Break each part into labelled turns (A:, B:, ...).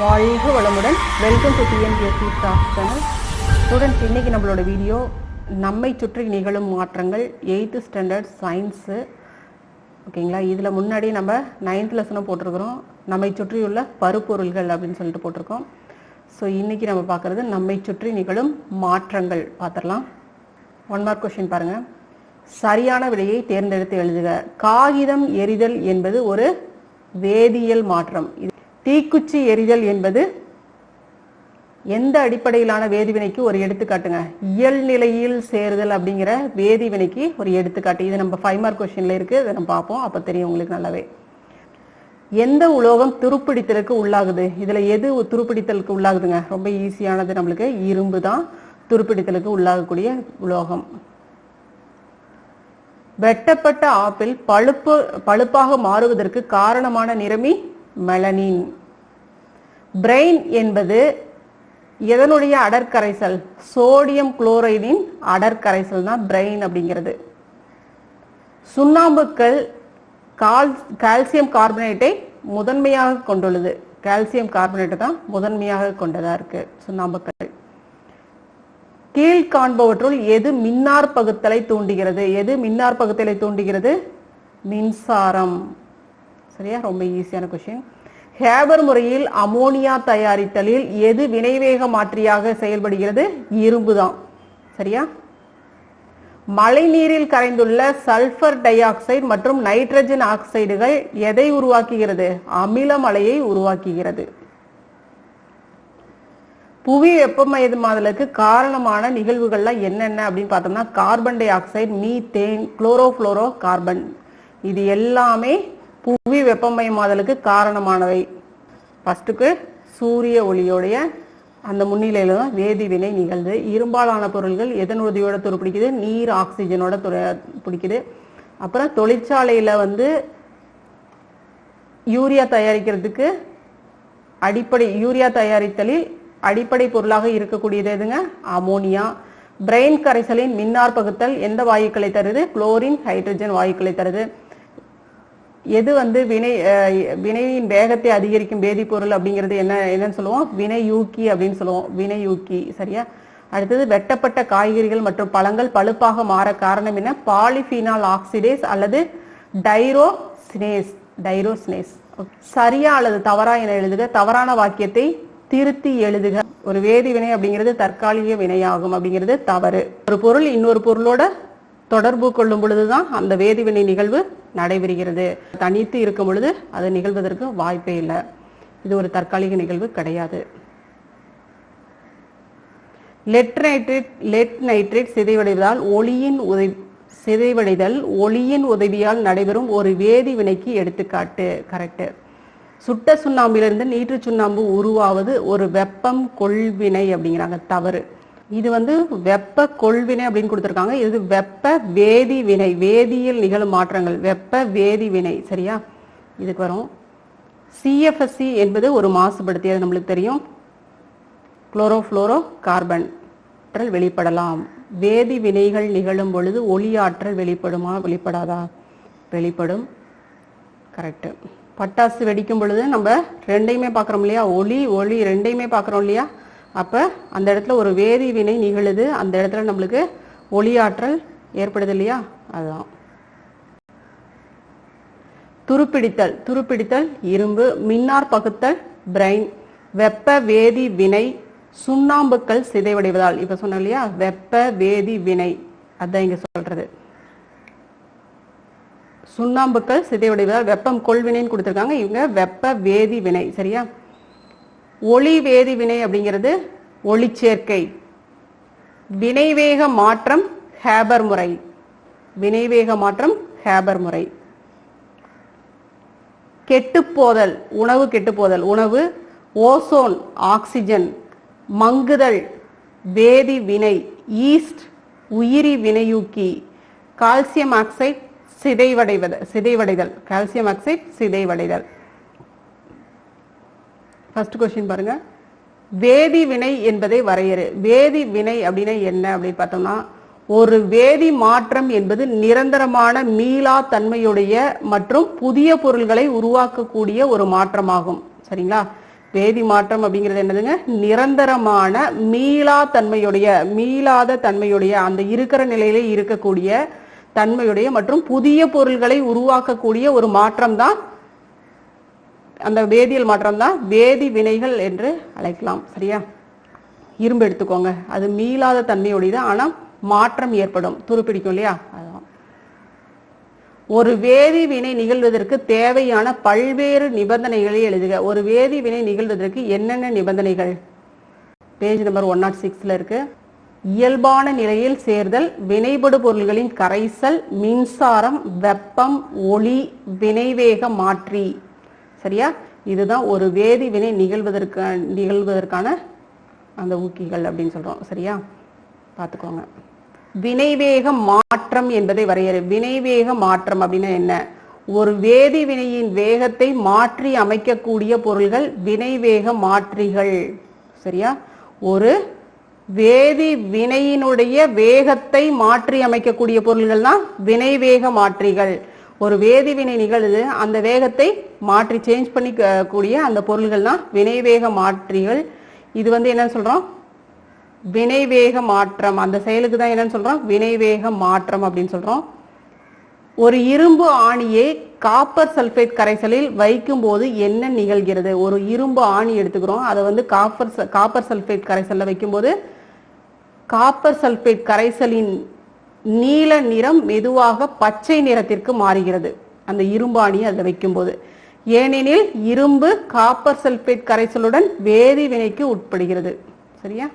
A: வாழ்க வளமுடன் welcome to TNPSC staff channel students இன்னைக்கு நம்மளோட வீடியோ நம்மை சுற்றி நிகழும் மாற்றங்கள் எயித்து ஸ்டாண்டர்ட் சயின்ஸு ஓகேங்களா இதில் முன்னாடி நம்ம நைன்த் லெசனும் போட்டிருக்கிறோம். நம்மை சுற்றியுள்ள பருப்பொருள்கள் அப்படின்னு சொல்லிட்டு போட்டிருக்கோம். ஸோ இன்னைக்கு நம்ம பார்க்குறது நம்மை சுற்றி நிகழும் மாற்றங்கள். பார்த்துடலாம். ஒன் மார்க் கொஸ்டின் பாருங்கள் சரியான விலையை தேர்ந்தெடுத்து எழுதுக. காகிதம் எரிதல் என்பது ஒரு வேதியியல் மாற்றம். இது தீக்குச்சி எரிதல் என்பது எந்த அடிப்படையிலான வேதிவினைக்கு ஒரு எடுத்துக்காட்டுங்க? இயல்நிலையில் சேருதல் அப்படிங்கிற வேதிவினைக்கு ஒரு எடுத்துக்காட்டு. இது நம்ம ஃபைவ் மார்க் கொஸ்டின்ல இருக்கு. அதை நம்ம பார்ப்போம். அப்போ தெரியும் உங்களுக்கு நல்லாவே. எந்த உலோகம் துருப்பிடித்தலுக்கு உள்ளாகுது? இதுல எது துருப்பிடித்தலுக்கு உள்ளாகுதுங்க? ரொம்ப ஈஸியானது நம்மளுக்கு. இரும்பு தான் துருப்பிடித்தலுக்கு உள்ளாகக்கூடிய உலோகம். வெட்டப்பட்ட ஆப்பிள் பழுப்பு பழுப்பாக மாறுவதற்கு காரணமான நிறமி மெலனின் பிரெயின் என்பது எதனுடைய அடற்கரைசல்? சோடியம் குளோரைடின் அடற்கரைசல் தான் பிரெயின் அப்படிங்கிறது. சுண்ணாம்புக்கள் கால் கால்சியம் கார்பனேட்டை முதன்மையாக கொண்டுள்ளது. கால்சியம் கார்பனேட்டை தான் முதன்மையாக கொண்டதா இருக்கு சுண்ணாம்புக்கள் கீழ் காண்பவற்றுள் எது மின்னார் பகுத்தலை தூண்டுகிறது? எது மின்னார் பகுத்தலை தூண்டுகிறது? மின்சாரம். சரியா? ரொம்ப ஈஸியான கொஷின் ஹேபர் முறையில் அமோனியா தயாரித்தலில் எது வினைவேக மாற்றியாக செயல்படுகிறது? இரும்பு தான் சரியா? மழைநீரில் கரைந்துள்ள சல்பர் டை ஆக்சைடு மற்றும் நைட்ரஜன் ஆக்சைடுகள் எதை உருவாக்குகிறது? அமில மலையை உருவாக்குகிறது. புவி வெப்பமயமாதலுக்கு காரணமான நிகழ்வுகள்லாம் என்னென்ன அப்படின்னு பார்த்தோம்னா carbon dioxide methane chlorofluorocarbon. இது எல்லாமே புவி வெப்பமயமாதலுக்கு காரணமானவை. ஃபஸ்ட்டுக்கு சூரிய ஒளியோடைய அந்த முன்னிலையில தான் வேதிவினை நிகழ்ந்து இரும்பாலான பொருள்கள் எதன் உதவியோட துருப்பிடிக்குது? நீர் ஆக்சிஜனோட துறை பிடிக்குது அப்புறம் தொழிற்சாலையில வந்து யூரியா தயாரிக்கிறதுக்கு அடிப்படை யூரியா தயாரித்தலில் அடிப்படை பொருளாக இருக்கக்கூடியது எதுங்க? அமோனியா. பிரெயின் கரைசலின் மின்னார் பகுத்தல் எந்த வாயுக்களை தருது? குளோரின் ஹைட்ரஜன் வாயுக்களை தருது. எது வந்து வினை வினையின் வேகத்தை அதிகரிக்கும் வேதிப்பொருள் அப்படிங்கிறது என்ன என்னன்னு சொல்லுவோம்? வினையூக்கி அப்படின்னு சொல்லுவோம். வினையூக்கி சரியா? அடுத்தது வெட்டப்பட்ட காய்கறிகள் மற்றும் பழங்கள் பழுப்பாக மாற காரணம் என்ன? பாலிஃபினால் ஆக்சிடேஸ் அல்லது டைரோஸ்னேஸ் டைரோஸ்னேஸ் சரியா அல்லது தவறா என எழுதுக. தவறான வாக்கியத்தை திருத்தி எழுதுக. ஒரு வேதி வினை அப்படிங்கிறது தற்காலிக வினையாகும் அப்படிங்கிறது தவறு. ஒரு பொருள் இன்னொரு பொருளோட தொடர்பு கொள்ளும் பொழுதுதான் அந்த வேதிவினை நிகழ்வு நடைபெறுகிறது. தனித்து இருக்கும் பொழுது அது நிகழ்வதற்கு வாய்ப்பே இல்லை. இது ஒரு தற்காலிக நிகழ்வு கிடையாது. லெட் நைட்ரேட் லெட் நைட்ரேட் சிதைவடைவதால் ஒளியின் உதவி சிதைவடைதல் ஒளியின் உதவியால் நடைபெறும் ஒரு வேதி வினைக்கு எடுத்துக்காட்டு. கரெக்ட் சுட்ட சுண்ணாம்பிலிருந்து நீற்று சுண்ணாம்பு உருவாவது ஒரு வெப்பம் கொள்வினை அப்படிங்கிறாங்க. தவறு. இது வந்து வெப்ப கொள்வினை அப்படின்னு கொடுத்துருக்காங்க. இது வெப்ப வேதி வினை வேதியியல் நிகழும் மாற்றங்கள். வெப்ப வேதி வினை சரியா? இதுக்கு வரும். சிஎஃப்எஸ்சி என்பது ஒரு மாசுபடுத்தி அது நம்மளுக்கு தெரியும். குளோரோஃப்ளோரோ கார்பன் ஆற்றல் வெளிப்படலாம். வேதி வினைகள் நிகழும் பொழுது ஒளி ஆற்றல் வெளிப்படுமா வெளிப்படாதா? வெளிப்படும். கரெக்டு பட்டாசு வெடிக்கும் பொழுது நம்ம ரெண்டையுமே பார்க்குறோம் இல்லையா? ஒளி ஒளி ரெண்டையுமே பார்க்குறோம் இல்லையா? அப்போ அந்த இடத்துல ஒரு வேதி வினை நிகழுது. அந்த இடத்துல நம்மளுக்கு ஒளியாற்றல் ஏற்படுது இல்லையா? அதுதான். துருப்பிடித்தல். துருப்பிடித்தல் இரும்பு மின்னார் பகுத்தல் பிரைன் வெப்ப வேதி வினை சுண்ணாம்புக்கள் சிதைவடைவதால். இப்ப சொன்னோம் இல்லையா? வெப்ப வேதி வினை. அதான் இங்க சொல்றது. சுண்ணாம்புக்கள் சிதைவடைவதால் வெப்பம் கொள்வினைன்னு கொடுத்துருக்காங்க. இவங்க வெப்ப வேதி வினை. சரியா? ஒளி வேதி வினை அப்படிங்கிறது ஒளிச்சேர்க்கை வினைவேக மாற்றம் ஹேபர் முறை. வினைவேக மாற்றம் ஹேபர் முறை. கெட்டுப்போதல் உணவு கெட்டுப்போதல். உணவு ஓசோன் ஆக்சிஜன். மங்குதல் வேதி வினை. ஈஸ்ட் உயிரி வினையூக்கி. கால்சியம் ஆக்சைட் சிதைவடைவது சிதைவடைதல். கால்சியம் ஆக்சைட் சிதைவடைதல். ஃபர்ஸ்ட் கொஸ்டின் பாருங்க. வேதி வினை என்பதை வரையறு. வேதி வினை அப்படின்னா என்ன அப்படின்னு பார்த்தோம்னா ஒரு வேதி மாற்றம் என்பது நிரந்தரமான மீளா தன்மையுடைய மற்றும் புதிய பொருள்களை உருவாக்கக்கூடிய ஒரு மாற்றமாகும். சரிங்களா? வேதி மாற்றம் அப்படிங்கிறது என்னதுங்க? நிரந்தரமான மீளா தன்மையுடைய மீளாத தன்மையுடைய அந்த இருக்கிற நிலையிலே இருக்கக்கூடிய தன்மையுடைய மற்றும் புதிய பொருள்களை உருவாக்கக்கூடிய ஒரு மாற்றம் தான் அந்த வேதியியல் மாற்றம் தான் வேதி வினைகள் என்று அழைக்கலாம். சரியா? இரும்பு எடுத்துக்கோங்க. அது மீளாத தன்மையுடையது ஆனால் மாற்றம் ஏற்படும். துருப்பிடிக்கும் இல்லையா? அதுதான். ஒரு வேதி வினை நிகழ்வதற்கு தேவையான பல்வேறு நிபந்தனைகளை எழுதுக. ஒரு வேதி வினை நிகழ்வதற்கு என்னென்ன நிபந்தனைகள்? பேஜ் நம்பர் ஒன் நாட் சிக்ஸ்ல இருக்கு. இயல்பான நிலையில் சேர்தல் வினைபடு பொருள்களின் கரைசல் மின்சாரம் வெப்பம் ஒளி வினைவேக மாற்றி. சரியா? இதுதான் ஒரு வேதி வினை நிகழ்வதற்கு நிகழ்வதற்கான அந்த ஊக்கிகள் அப்படின்னு சொல்றோம். சரியா? பார்த்துக்கோங்க. வினைவேக மாற்றம் என்பதை வரையறு. வினைவேக மாற்றம் அப்படின்னா என்ன? ஒரு வேதி வினையின் வேகத்தை மாற்றி அமைக்கக்கூடிய பொருள்கள் வினைவேக மாற்றிகள். சரியா? ஒரு வேதி வினையினுடைய வேகத்தை மாற்றி அமைக்கக்கூடிய பொருள்கள்னா வினைவேக மாற்றிகள். ஒரு வேதிவினை நிகழுது அந்த வேகத்தை மாற்றி சேஞ்ச் பண்ணி கூடிய அந்த பொருள்கள் தான் வினைவேக மாற்றிகள். இது வந்து என்ன சொல்றோம்? வினைவேக மாற்றம். அந்த செயலுக்கு தான் என்னன்னு சொல்றோம்? வினைவேக மாற்றம் அப்படின்னு சொல்றோம். ஒரு இரும்பு ஆணியை காப்பர் சல்பேட் கரைசலில் வைக்கும்போது என்ன நிகழ்கிறது? ஒரு இரும்பு ஆணி எடுத்துக்கிறோம். அதை வந்து காப்பர் ச- காப்பர் சல்பேட் கரைசலில் வைக்கும்போது காப்பர் சல்பேட் கரைசலின் நீல நிறம் மெதுவாக பச்சை நிறத்திற்கு மாறுகிறது. அந்த இரும்பு அதில் வைக்கும்போது. ஏனெனில் இரும்பு காப்பர் சல்பேட் கரைசலுடன் வேதி வினைக்கு உட்படுகிறது. சரியா?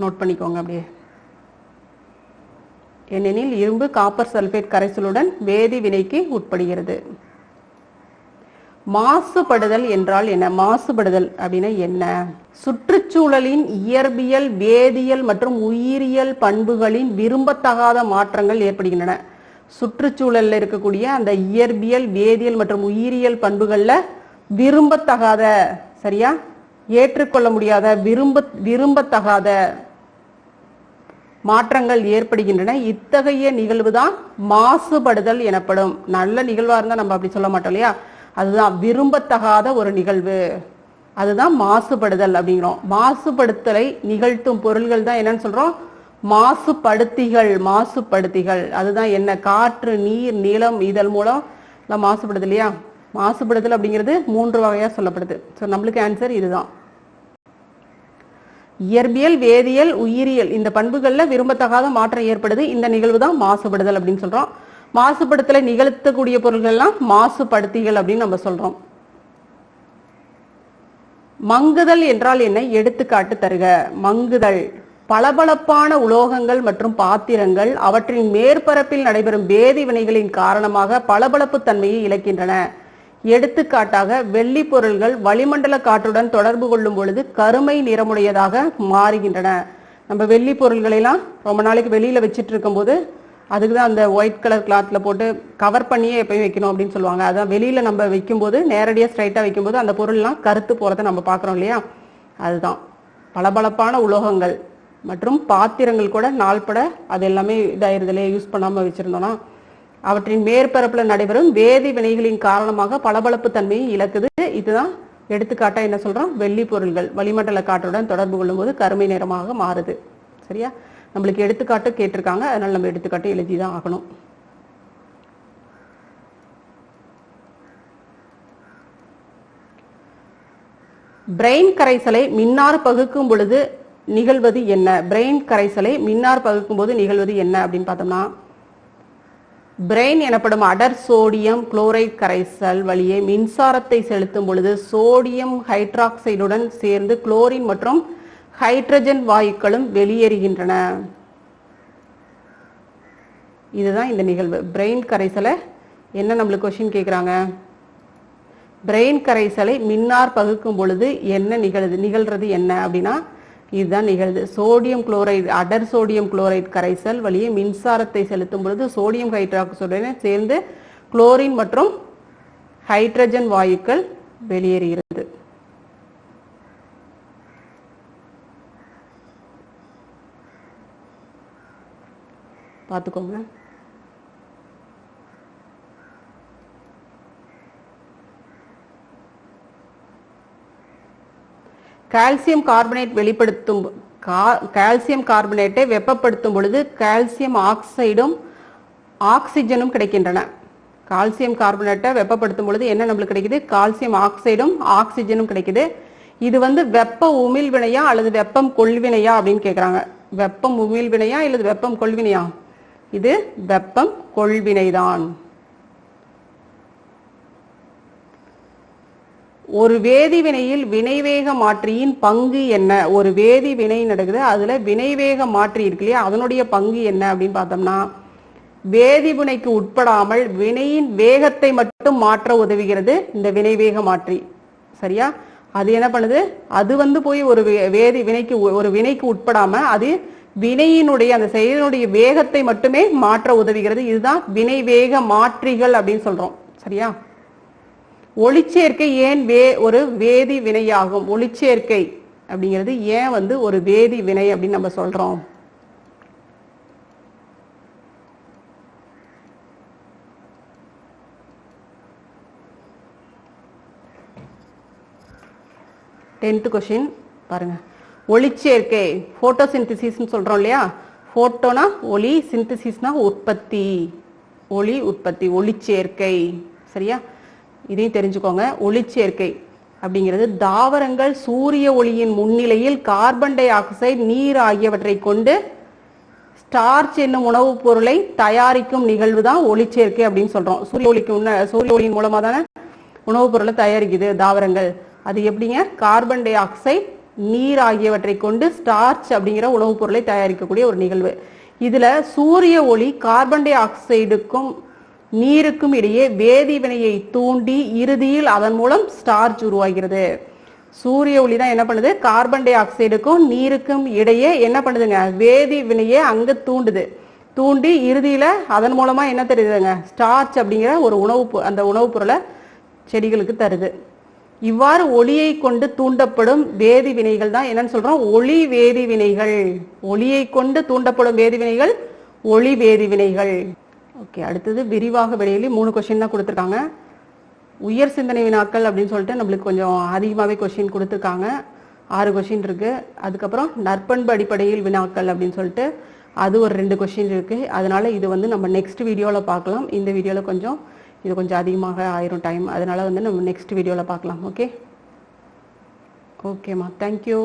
A: நோட் பண்ணிக்கோங்க அப்படியே. ஏனெனில் இரும்பு காப்பர் சல்பேட் கரைசலுடன் வேதி வினைக்கு உட்படுகிறது. மாசுபடுதல் என்றால் என்ன? மாசுபடுதல் அப்படின்னா என்ன? சுற்றுச்சூழலின் இயற்பியல் வேதியியல் மற்றும் உயிரியல் பண்புகளின் விரும்பத்தகாத மாற்றங்கள் ஏற்படுகின்றன. சுற்றுச்சூழல்ல இருக்கக்கூடிய அந்த இயற்பியல் வேதியியல் மற்றும் உயிரியல் பண்புகள்ல விரும்பத்தகாத சரியா? ஏற்றுக்கொள்ள முடியாத விரும்ப விரும்பத்தகாத மாற்றங்கள் ஏற்படுகின்றன. இத்தகைய நிகழ்வு தான் மாசுபடுதல் எனப்படும். நல்ல நிகழ்வா இருந்தா நம்ம அப்படி சொல்ல மாட்டோம் இல்லையா? அதுதான் விரும்பத்தகாத ஒரு நிகழ்வு. அதுதான் மாசுபடுதல் அப்படிங்கிறோம். மாசுபடுத்தலை நிகழ்த்தும் பொருள்கள் தான் என்னன்னு சொல்றோம். மாசுபடுத்திகள் மாசுபடுத்திகள். அதுதான் என்ன? காற்று நீர் நிலம் இதழ் மூலம் எல்லாம் மாசுபடுது இல்லையா? மாசுபடுதல் அப்படிங்கிறது மூன்று வகையா சொல்லப்படுது. ஸோ நம்மளுக்கு ஆன்சர் இதுதான். இயற்பியல் வேதியியல் உயிரியல் இந்த பண்புகளில் விரும்பத்தகாத மாற்றம் ஏற்படுது. இந்த நிகழ்வு தான் மாசுபடுதல் அப்படின்னு சொல்றோம். மாசுபடுத்தலை நிகழ்த்தக்கூடிய பொருள்கள்லாம் மாசுபடுத்திகள் அப்படின்னு நம்ம சொல்றோம். மங்குதல் என்றால் என்ன? எடுத்துக்காட்டு தருக. மங்குதல். பளபளப்பான உலோகங்கள் மற்றும் பாத்திரங்கள் அவற்றின் மேற்பரப்பில் நடைபெறும் வேதி வினைகளின் காரணமாக பளபளப்பு தன்மையை இழக்கின்றன. எடுத்துக்காட்டாக வெள்ளி பொருள்கள் வளிமண்டல காற்றுடன் தொடர்பு கொள்ளும் பொழுது கருமை நிறமுடையதாக மாறுகின்றன. நம்ம வெள்ளி பொருள்களெல்லாம் ரொம்ப நாளைக்கு வெளியில வச்சிட்டு இருக்கும்போது அதுக்கு தான் அந்த ஒயிட் கலர் கிளாத்ல போட்டு கவர் பண்ணியே எப்பயும் வைக்கணும் அப்படின்னு சொல்லுவாங்க. அதான் வெளியில நம்ம வைக்கும்போது நேரடியாக ஸ்ட்ரைட்டா வைக்கும்போது அந்த பொருள்லாம் கருத்து போறதை நம்ம பார்க்குறோம் இல்லையா? அதுதான். பளபளப்பான உலோகங்கள் மற்றும் பாத்திரங்கள் கூட நாள்பட அது எல்லாமே இதாயிருதுலே யூஸ் பண்ணாம வச்சிருந்தோம்னா. அவற்றின் மேற்பரப்புல நடைபெறும் வேதி வினைகளின் காரணமாக பளபளப்பு தன்மையை இழக்குது. இதுதான் எடுத்துக்காட்டா என்ன சொல்றோம்? வெள்ளி பொருள்கள். வளிமண்டல காற்றுடன் தொடர்பு கொள்ளும்போது கருமை நிறமாக மாறுது. சரியா? நம்மளுக்கு எடுத்துக்காட்டு கேட்டிருக்காங்க. அதனால நம்ம எடுத்துக்காட்டு எழுதி தான் ஆகணும். பிரெயின் கரைசலை மின்னார் பகுக்கும் பொழுது நிகழ்வது என்ன? பிரெயின் கரைசலை மின்னார் பகுக்கும் போது நிகழ்வது என்ன அப்படின்னு பார்த்தோம்னா பிரெயின் எனப்படும் அடர் சோடியம் குளோரைட் கரைசல் வழியே மின்சாரத்தை செலுத்தும் பொழுது சோடியம் ஹைட்ராக்சைடுடன் சேர்ந்து குளோரின் மற்றும் ஹைட்ரஜன் வாயுக்களும் வெளியேறுகின்றன. இதுதான் இந்த நிகழ்வு. பிரெயின் கரைசலை என்ன நம்மளுக்கு கொஷின் கேட்குறாங்க பிரெயின் கரைசலை மின்னார் பகுக்கும் பொழுது என்ன நிகழுது நிகழ்றது என்ன அப்படின்னா இதுதான் நிகழ்வு சோடியம் குளோரைடு அடர் சோடியம் குளோரைடு கரைசல் வழியே மின்சாரத்தை செலுத்தும் பொழுது சோடியம் ஹைட்ராக்சைடுடன் சேர்ந்து குளோரின் மற்றும் ஹைட்ரஜன் வாயுக்கள் வெளியேறுகிறது. பார்த்துக்கோங்க. கால்சியம் கார்பனேட் வெளிப்படுத்தும் கால்சியம் கார்பனேட்டை வெப்பப்படுத்தும் பொழுது கால்சியம் ஆக்சைடும் ஆக்சிஜனும் கிடைக்கின்றன. கால்சியம் கார்பனேட்டை வெப்பப்படுத்தும் பொழுது என்ன நம்மளுக்கு கிடைக்குது? கால்சியம் ஆக்சைடும் ஆக்சிஜனும் கிடைக்குது. இது வந்து வெப்ப உமிழ்வினையா அல்லது வெப்பம் கொள்வினையா அப்படின்னு கேட்குறாங்க வெப்பம் உமிழ்வினையா அல்லது வெப்பம் கொள்வினையா? இது வெப்பம் கொள்வினைதான். ஒரு வேதிவினையில் வினைவேக மாற்றியின் பங்கு என்ன? ஒரு வேதி வினை நடக்குது அதுல வினைவேக மாற்றி இருக்கு இல்லையா? அதனுடைய பங்கு என்ன அப்படின்னு பார்த்தோம்னா வேதிவினைக்கு உட்படாமல் வினையின் வேகத்தை மட்டும் மாற்ற உதவுகிறது இந்த வினைவேக மாற்றி. சரியா? அது என்ன பண்ணுது? அது வந்து போய் ஒரு வே- வேதி வினைக்கு ஒரு வினைக்கு உட்படாம அது வினையினுடைய அந்த செயலினுடைய வேகத்தை மட்டுமே மாற்ற உதவுகிறது. இதுதான் வினைவேக மாற்றிகள் அப்படின்னு சொல்றோம். சரியா? ஒளிச்சேர்க்கை ஏன் வே ஒரு வேதி வினையாகும்? ஒளிச்சேர்க்கை அப்படிங்கிறது ஏன் வந்து ஒரு வேதி வினை அப்படின்னு நம்ம சொல்றோம்? டென்த் கொஷின் பாருங்க. ஒளிச்சேர்க்கை போட்டோசிந்தசிஸ்னு சொல்றோம் இல்லையா? போட்டோனா ஒளி சிந்தசிஸ்னா உற்பத்தி. ஒளி உற்பத்தி ஒளிச்சேர்க்கை. சரியா? இதையும் தெரிஞ்சுக்கோங்க. ஒளிச்சேர்க்கை அப்படிங்கிறது தாவரங்கள் சூரிய ஒளியின் முன்னிலையில் கார்பன் டை ஆக்சைடு நீர் ஆகியவற்றை கொண்டு ஸ்டார்ச் என்னும் உணவுப் பொருளை தயாரிக்கும் நிகழ்வு தான் ஒளிச்சேர்க்கை அப்படின்னு சொல்றோம். சூரிய ஒளிக்கு முன்ன சூரிய ஒளியின் மூலமா தானே உணவுப் பொருளை தயாரிக்குது தாவரங்கள். அது எப்படிங்க? கார்பன் டை ஆக்சைடு நீர் ஆகியவற்றை கொண்டு ஸ்டார்ச் அப்படிங்கிற உணவுப் பொருளை தயாரிக்கக்கூடிய ஒரு நிகழ்வு. இதுல சூரிய ஒளி கார்பன் டை ஆக்சைடுக்கும் நீருக்கும் இடையே வேதி வினையை தூண்டி இறுதியில் அதன் மூலம் ஸ்டார்ச் உருவாகிறது. சூரிய ஒளி தான் என்ன பண்ணுது? கார்பன் டை ஆக்சைடுக்கும் நீருக்கும் இடையே என்ன பண்ணுதுங்க? வேதி வினையை அங்க தூண்டுது. தூண்டி இறுதியில அதன் மூலமா என்ன தெரியுதுங்க ஸ்டார்ச் அப்படிங்கிற ஒரு உணவு பொ- அந்த உணவுப் பொருளை செடிகளுக்கு தருது. இவ்வாறு ஒளியை கொண்டு தூண்டப்படும் வேதி வினைகள் தான் என்னன்னு சொல்றோம் ஒளி வேதி வினைகள். ஒளியை கொண்டு தூண்டப்படும் வேதி வினைகள் ஒளி வேதி வினைகள். ஓகே அடுத்தது விரிவாக வெளியில மூணு கொஸ்டின் தான் கொடுத்துருக்காங்க. உயர் சிந்தனை வினாக்கள் அப்படின்னு சொல்லிட்டு நம்மளுக்கு கொஞ்சம் அதிகமாகவே கொஷின் கொடுத்துருக்காங்க. ஆறு கொஷின் இருக்கு. அதுக்கப்புறம் நற்பண்பு அடிப்படையில் வினாக்கள் அப்படின்னு சொல்லிட்டு அது ஒரு ரெண்டு கொஷின் இருக்கு. அதனால இது வந்து நம்ம நெக்ஸ்ட் வீடியோவில் பார்க்கலாம். இந்த வீடியோவில் கொஞ்சம் இது கொஞ்சம் அதிகமாக ஆயிரும் டைம் அதனால வந்து நம்ம நெக்ஸ்ட் வீடியோவில் பார்க்கலாம் ஓகே ஓகேம்மா தேங்க்யூ